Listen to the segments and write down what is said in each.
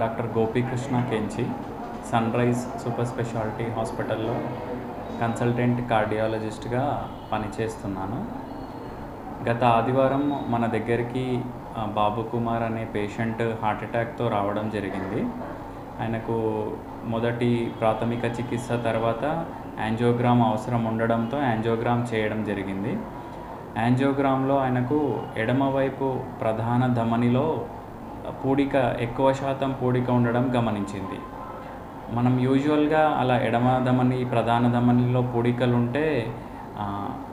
Doctor Gopikrishna Kenchi sunrise super speciality హాస్పిటల్లో consultant కార్డియాలజిస్ట్గా పనిచేస్తున్నాను. గత ఆదివారం మన దగ్గరికి బాబు కుమార్ అనే పేషెంట్ హార్ట్ అటాక్తో రావడం జరిగింది. ఆయనకు మొదటి ప్రాథమిక చికిత్స తర్వాత యాంజియోగ్రామ్ అవసరం ఉండడంతో యాంజియోగ్రామ్ చేయడం జరిగింది. యాంజియోగ్రామ్లో ఆయనకు ఎడమవైపు ప్రధాన ధమనిలో పూడిక ఎక్కువ శాతం పూడిక ఉండడం గమనించింది. మనం యూజువల్గా అలా ఎడమ ధమని ప్రధాన ధమనిలో పూడికలు ఉంటే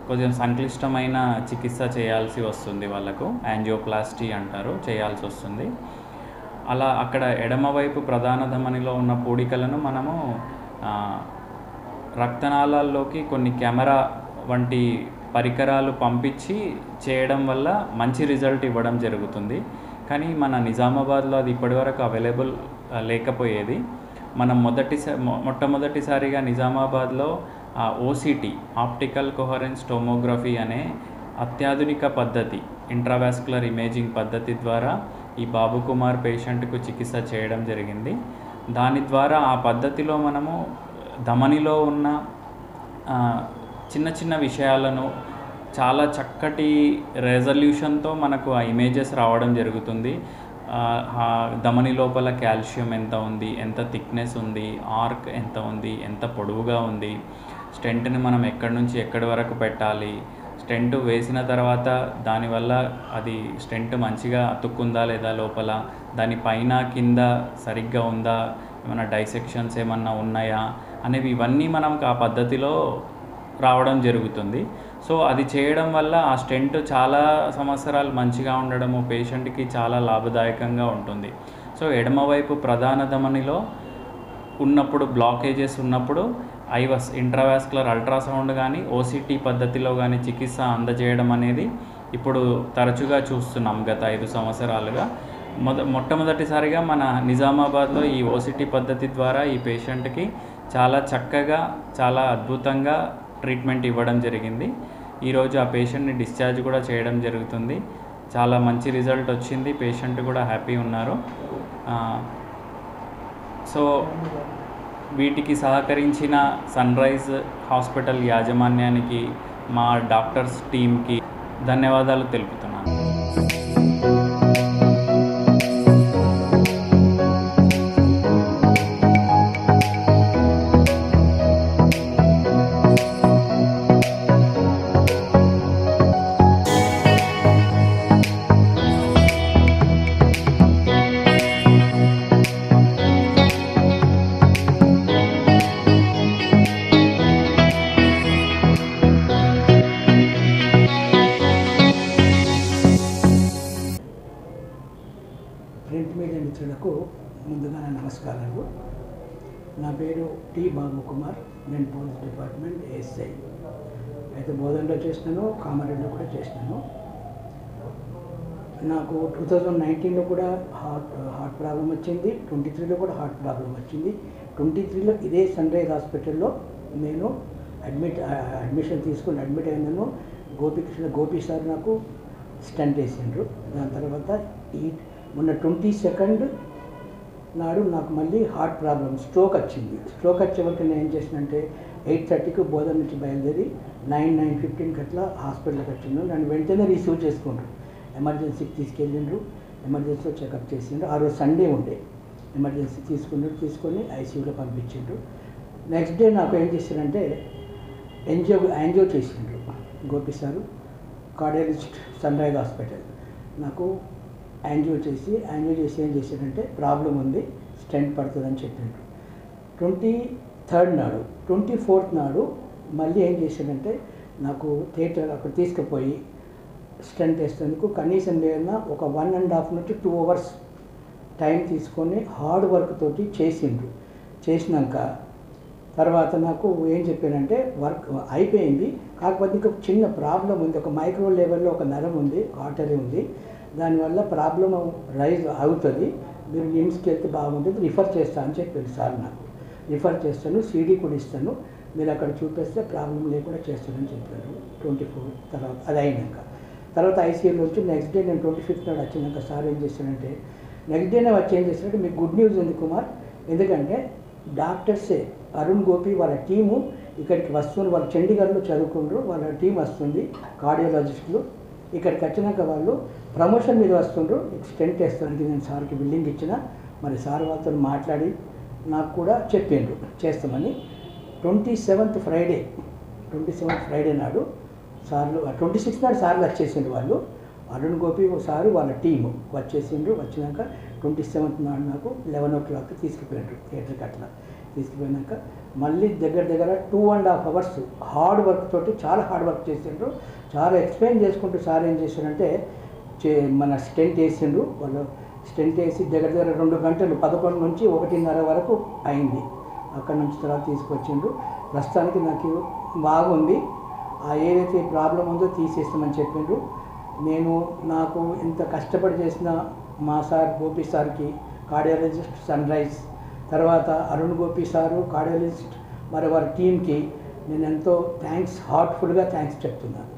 కొంచెం సంక్లిష్టమైన చికిత్స చేయాల్సి వస్తుంది వాళ్ళకు. యాంజియోప్లాస్టీ అంటారు చేయాల్సి వస్తుంది. అలా అక్కడ ఎడమవైపు ప్రధాన ధమనిలో ఉన్న పూడికలను మనము రక్తనాళాల్లోకి కొన్ని కెమెరా వంటి పరికరాలు పంపించి చేయడం వల్ల మంచి రిజల్ట్ ఇవ్వడం జరుగుతుంది. కానీ మన నిజామాబాద్లో అది ఇప్పటివరకు అవైలబుల్ లేకపోయేది. మనం మొదటి మొట్టమొదటిసారిగా నిజామాబాద్లో ఓసిటీ ఆప్టికల్ కొహరెన్స్ టోమోగ్రఫీ అనే అత్యాధునిక పద్ధతి ఇంట్రావాస్కులర్ ఇమేజింగ్ పద్ధతి ద్వారా ఈ బాబు కుమార్ పేషెంట్కు చికిత్స చేయడం జరిగింది. దాని ద్వారా ఆ పద్ధతిలో మనము ధమనిలో ఉన్న చిన్న చిన్న విషయాలను చాలా చక్కటి రెజల్యూషన్తో మనకు ఆ ఇమేజెస్ రావడం జరుగుతుంది. ధమని లోపల కాల్షియం ఎంత ఉంది ఎంత థిక్నెస్ ఉంది ఆర్క్ ఎంత ఉంది ఎంత పొడవుగా ఉంది స్టెంట్ని మనం ఎక్కడి నుంచి ఎక్కడి వరకు పెట్టాలి స్టెంట్ వేసిన తర్వాత దానివల్ల అది స్టెంట్ మంచిగా అతుక్కుందా లేదా లోపల దాని పైన కింద సరిగ్గా ఉందా ఏమైనా డైసెక్షన్స్ ఏమన్నా ఉన్నాయా అనేవి ఇవన్నీ మనం ఆ పద్ధతిలో రావడం జరుగుతుంది. సో అది చేయడం వల్ల ఆ స్టెంట్ చాలా సంవత్సరాలు మంచిగా ఉండడము పేషెంట్కి చాలా లాభదాయకంగా ఉంటుంది. సో ఎడమవైపు ప్రధాన ధమనిలో ఉన్నప్పుడు బ్లాకేజెస్ ఉన్నప్పుడు ఐవస్ ఇంట్రావాస్కులర్ అల్ట్రాసౌండ్ కానీ ఓసిటీ పద్ధతిలో కానీ చికిత్స అందజేయడం అనేది ఇప్పుడు తరచుగా చూస్తున్నాం గత ఐదు సంవత్సరాలుగా. మొద మొట్టమొదటిసారిగా మన నిజామాబాద్లో ఈ ఓసిటీ పద్ధతి ద్వారా ఈ పేషెంట్కి చాలా చక్కగా చాలా అద్భుతంగా ట్రీట్మెంట్ ఇవ్వడం జరిగింది. ఈరోజు ఆ పేషెంట్ని డిశ్చార్జ్ కూడా చేయడం జరుగుతుంది. చాలా మంచి రిజల్ట్ వచ్చింది. పేషెంట్ కూడా హ్యాపీ ఉన్నారు. సో వీటికి సహకరించిన సన్ రైజ్ హాస్పిటల్ యాజమాన్యానికి మా డాక్టర్స్ టీమ్కి ధన్యవాదాలు తెలుపుతున్నాను మిత్రులకు ముందుగా నా నమస్కారాలు నా పేరు టి బాబు కుమార్ నేను పోలీస్ డిపార్ట్మెంట్ ఎస్ఐ. అయితే బోధనలో చేసినాను కామారెడ్డిలో కూడా చేసినాను నాకు టూ థౌజండ్ నైన్టీన్లో కూడా హార్ట్ హార్ట్ ప్రాబ్లం వచ్చింది ట్వంటీ త్రీలో కూడా హార్ట్ ప్రాబ్లం వచ్చింది. ట్వంటీ త్రీలో ఇదే సన్ రైజ్ హాస్పిటల్లో నేను అడ్మిట్ అడ్మిషన్ తీసుకుని అడ్మిట్ అయినాను. గోపికృష్ణ గోపి సార్ నాకు స్టంట్ వేసిండ్రు. దాని తర్వాత ఈ మొన్న ట్వంటీ సెకండ్ నాడు నాకు మళ్ళీ హార్ట్ ప్రాబ్లం స్ట్రోక్ వచ్చింది. స్ట్రోక్ వచ్చే వరకు నేను ఏం చేసినంటే ఎయిట్ థర్టీకి బోధన నుంచి బయలుదేరి నైన్ నైన్ ఫిఫ్టీన్కి అట్లా హాస్పిటల్కి వచ్చిండు నన్ను వెంటనే రిసీవ్ చేసుకుంటారు ఎమర్జెన్సీకి తీసుకెళ్ళిండ్రు. ఎమర్జెన్సీలో చెకప్ చేసిండ్రు. ఆ రోజు సండే ఉండే. ఎమర్జెన్సీ తీసుకున్నారు. తీసుకొని ఐసీయూలో పంపించిండ్రు. నెక్స్ట్ డే నాకు ఏం చేశారంటే ఎంజియో యాంజియో చేసిండ్రు. Gopi sir cardiologist sunrise hospital. నాకు యాంజియో చేసి యాంజియో చేసి ఏం చేశాడంటే ప్రాబ్లం ఉంది స్టెంట్ పడుతుందని చెప్పిండ్రు ట్వంటీ థర్డ్ నాడు ట్వంటీ ఫోర్త్ నాడు మళ్ళీ ఏం చేశాడంటే నాకు థియేటర్ అక్కడ తీసుకుపోయి స్టెంట్ వేసేందుకు కనీసం లేదన్నా ఒక వన్ అండ్ హాఫ్ నుంచి టూ అవర్స్ టైం తీసుకొని హార్డ్ వర్క్ తోటి చేసిండ్రు. చేసినాక తర్వాత నాకు ఏం చెప్పానంటే వర్క్ అయిపోయింది కాకపోతే ఇంకా చిన్న ప్రాబ్లం ఉంది ఒక మైక్రో లెవెల్లో ఒక నరం ఉంది ఆర్టరీ ఉంది. దానివల్ల ప్రాబ్లం రైజ్ అవుతుంది. మీరు నిమ్స్కి వెళ్తే బాగుంటుంది. రిఫర్ చేస్తా అని చెప్పారు సార్ నాకు. రిఫర్ చేస్తాను సీడీ కూడా ఇస్తాను. మీరు అక్కడ చూపిస్తే ప్రాబ్లం లేకుండా చేస్తానని చెప్పారు. ట్వంటీ ఫోర్ తర్వాత అది అయినాక. తర్వాత ఐసీయూలో వచ్చి నెక్స్ట్ డే నేను ట్వంటీ ఫిఫ్త్ నాడు వచ్చినాక సార్ ఏం చేశానంటే నెక్స్ట్ డేనే వచ్చి ఏం చేశానంటే మీకు గుడ్ న్యూస్ ఉంది కుమార్. ఎందుకంటే డాక్టర్సే అరుణ్ గోపి వాళ్ళ టీము ఇక్కడికి వస్తున్నారు. వాళ్ళు చండీగఢ్లో చదువుకుంటారు. వాళ్ళ టీం వస్తుంది. కార్డియాలజిస్టులు. ఇక్కడికి వచ్చినాక వాళ్ళు ప్రమోషన్ మీద వస్తుండ్రు. ఎక్స్టెంట్ వేస్తానికి నేను సార్కి బిల్డింగ్ ఇచ్చిన. మరి సార్ వాళ్ళతో మాట్లాడి నాకు కూడా చెప్పిండ్రు. చేస్తామని. Twenty seventh Friday. Twenty seventh Friday నాడు సార్లు ట్వంటీ సిక్స్త్ నాడు సార్లు వచ్చేసిండ్రు వాళ్ళు. అరుణ్ గోపి సారు వాళ్ళ టీము వచ్చేసిండ్రు. వచ్చినాక ట్వంటీ సెవెంత్ నాడు నాకు లెవెన్ ఓ క్లాక్ తీసుకుపోయిండ్రు థియేటర్కి అట్లా తీసుకుపోయినాక మళ్ళీ దగ్గర దగ్గర two and half hours hard work తోటి చాలా హార్డ్ వర్క్ చేసిండ్రు. చాలా ఎక్స్ప్లెయిన్ చేసుకుంటూ సార్ ఏం చేశారంటే చే మన స్టెంట్ వేసిండ్రు. వాళ్ళు స్టెంట్ వేసి దగ్గర దగ్గర రెండు గంటలు పదకొండు నుంచి ఒకటిన్నర వరకు అయింది. అక్కడ నుంచి తర్వాత తీసుకొచ్చిండ్రు. ప్రస్తుతానికి నాకు బాగుంది. ఆ ఏదైతే ప్రాబ్లం ఉందో తీసేస్తామని చెప్పిండ్రు. నేను నాకు ఇంత కష్టపడి చేసిన మా సార్ గోపి సార్కి కార్డియాలజిస్ట్ సన్ రైజ్ తర్వాత అరుణ్ గోపి సారు కార్డియాలజిస్ట్ మరి వారి టీంకి నేను ఎంతో థ్యాంక్స్ హార్ట్ఫుల్గా థ్యాంక్స్ చెప్తున్నాను.